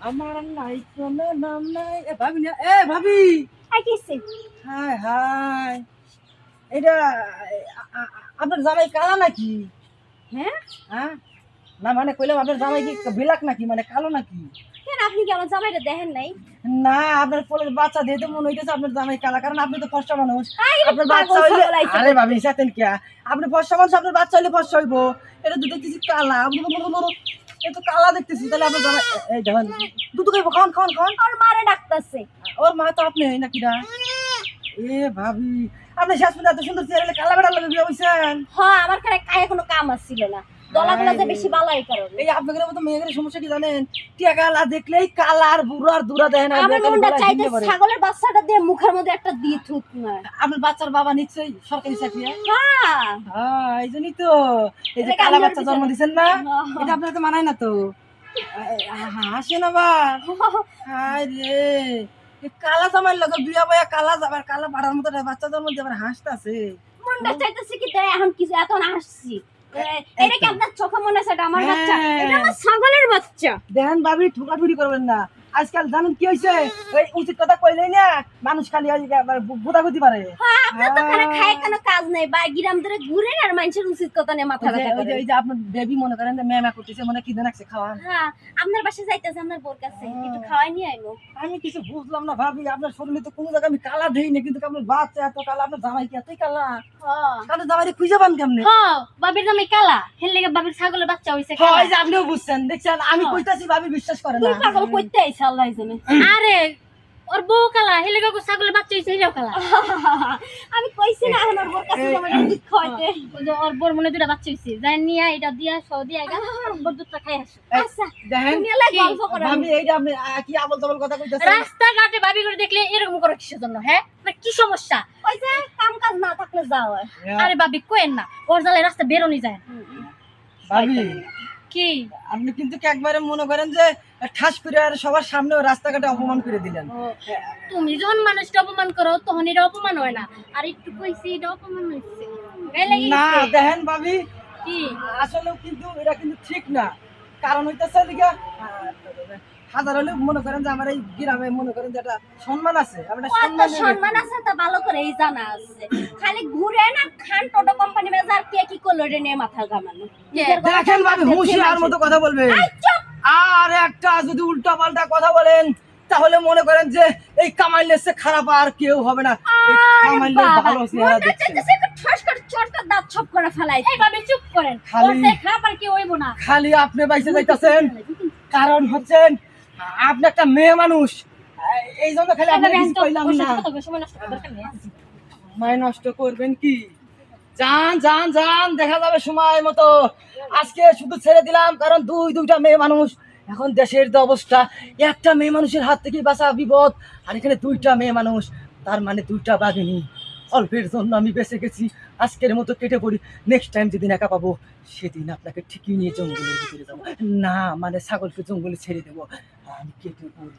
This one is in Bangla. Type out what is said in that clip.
আমার নাই কোনো নাম নাই। এ ভাবি না এ ভাবি! হাই হাই এটা আপনার জামাই কালো নাকি? হ্যাঁ? হ্যাঁ? না মানে কইলাম আপনার জামাই কি বিলাক নাকি মানে কালো নাকি? কেন আপনি কি আমার জামাইটা দেখেন নাই? না আপনার পোলের বাচ্চা দিয়ে তো মনে হইতেছে আপনার জামাই কালা কারণ আপনি তো ফর্সা মানুষ। আপনার বাচ্চা হইলে আরে ভাবি সাথেন কে আপনি ফর্সা মানুষ আপনার বাচ্চা হইলে ফর্সা হইবো। এটা দুটো দেখতেছি কালা। এটা তো কালা দেখতেছি তাহলে আপনি এ- এই দেখেন দুধ খাইবো খান খান খান ওর মারে ডাকতেছে। ওর মা তো আপনি নাকি না? এ ভাবি আপনি শেষ পর্যন্ত এত সুন্দর চেহারা কালা বেড়া লাগে বিয়ে হইছেন হ্যাঁ আমার কাছে কায়ে কোনো কাম আসছিল না। দলাগুলা যে বেশি বালাই কারণে এই আপনাদের মতো মেয়েদের সমস্যা কি জানেন? টিয়া কালা দেখলেই কালার বুড়ো আর দুরা দেয় না আমার মনটা চাইতে ছাগলের বাচ্চাটা দিয়ে মুখের মধ্যে একটা দিয়ে থুত না। আপনার বাচ্চার বাবা নিশ্চয়ই সরকারি চাকরি হ্যাঁ? হ্যাঁ হ্যাঁ এই জন্যই তো। এই যে কালা বাচ্চা জন্ম দিচ্ছেন না। এটা আপনার তো মানায় না তো। হাসেন আবার। হায় রে। কালা জামাই লাগে বিয়া বয়া কালা জামাই কালা পাড়ার মতো বাচ্চা জন্ম দিয়ে আবার হাসতাছে। মনটা চাইতেছে কি এখন কিছু এত হাসছি এটা কি আপনার চোখে মনে আছে এটা? আমার বাচ্চা। হ্যাঁ। এটা আমার ছাগলের বাচ্চা। দেখেন ভাবি ঠুকাঠুরি করবেন না। আজকাল জানেন কি হয়েছে ওই উচিত কথা কইলেই না মানুষ খালি বুদাগুদি পারে হ্যাঁ হ্যাঁ। কাজ নেই বা গ্রাম ধরে ঘুরে আর মানুষের উচিত কথা নিয়ে মাথা ওই যে- ব্যথা করে। ওই যে আপনার বেবি মনে করেন যে ম্যামা করতেছে মনে কি খাওয়া হ্যাঁ আপনার বাসায় যাইতেছে আপনার বোর কাছে। একটু খাওয়াই নিয়ে আমি কিছু বুঝলাম না ভাবি আপনার শরীরে তো কোনো জায়গায় আমি কালা দেই না কিন্তু আপনার বাচ্চা এত কালা আপনার জামাই কি এতই কালা? হ্যাঁ। তাহলে জামাই খুঁজে পান কেমনে? হ্যাঁ বাবির নামে কালা। হেল বাবির ছাগলের বাচ্চা হইছে হয় আপনিও বুঝছেন দেখছেন আমি। কইতাছি ভাবি বিশ্বাস করে তুই না পাগল কইতে আইছ। আল্লাহ জানে। আরে ওর বউ কালা হেলে গো ছাগলের বাচ্চা হইছে হেলেও কালা। আমি কইছি না এখন ওর কাছে এই- দুধ খাওয়াইতে ওর মনে দুটা বাচ্চা হইছে। যাই নিয়া এটা দিয়া সহ দিয়া গা দুধটা খাই আসো। এই, আচ্ছা দেখেন? গল্প করো। ভাবি এইটা আহ, কি আবল তাবল কথা কইতাছেন? রাস্তাঘাটে ভাবি করে দেখলে এরকম করো কিসের জন্য হ্যাঁ? আপনার কি সমস্যা? ওই যে কাম কাজ না থাকলে যাও আরে ভাবি কোয়েন না ওর জালে রাস্তা বেরোনি যায় ভাবি কি? আপনি কিন্তু একবারে মনে করেন যে ঠাস করে আর সবার সামনে রাস্তাঘাটে অপমান করে দিলেন? তুমি যখন মানুষটা অপমান করো তখন এটা অপমান হয় না। আর একটু কইছি এটা অপমান হইছে। না দেখেন ভাবি কি? আসলে কিন্তু এটা কিন্তু ঠিক না। কারণ হইতেছে দিকে হাজার মনে করেন যে আমার এই গ্রামে মনে করেন যে একটা সম্মান আছে। সম্মান আছে তা ভালো করে এই জানা আছে। খালি ঘুরে না খান টোটো কোম্পানি কে কি করল রে নিয়ে মাথা ঘামানো? দেখেন ভাবি হুঁশিয়ার মতো কথা বলবেন। আর একটা যদি উল্টা পাল্টা কথা বলেন তাহলে মনে করেন যে এই কামাইলের সে খারাপ আর কেউ হবে না। এই আরে ভালো চেহারা মনটা দেখছেন চাইতেছে ঠাস করে চটকা দাঁত ছপ করে ফেলাই। এই চুপ করেন। খালি- খারাপ আর কি হইব না। খালি আপনি বাইসে যাইতাছেন। কারণ হচ্ছেন আপনি একটা মেয়ে মানুষ। এই জন্য খালি আপনি কিছু কইলাম না। সময় নষ্ট করার দরকার নেই সময় নষ্ট করবেন কি? যান যান যান, দেখা যাবে সময় মতো। আজকে শুধু ছেড়ে দিলাম, কারণ দুই, দুইটা মেয়ে মানুষ। এখন দেশের যে অবস্থা, একটা মেয়ে মানুষের হাত থেকে বাঁচা বিপদ, আর এখানে দুইটা মেয়ে মানুষ, তার মানে দুইটা বাঘিনী অল্পের জন্য আমি বেঁচে গেছি, আজকের মতো কেটে পড়ি। নেক্সট টাইম যেদিন একা পাবো, সেদিন আপনাকে ঠিকই নিয়ে জঙ্গলের ভিতরে যাব। না মানে ছাগলকে জঙ্গলে ছেড়ে দেবো। আমি কেটে পড়ি।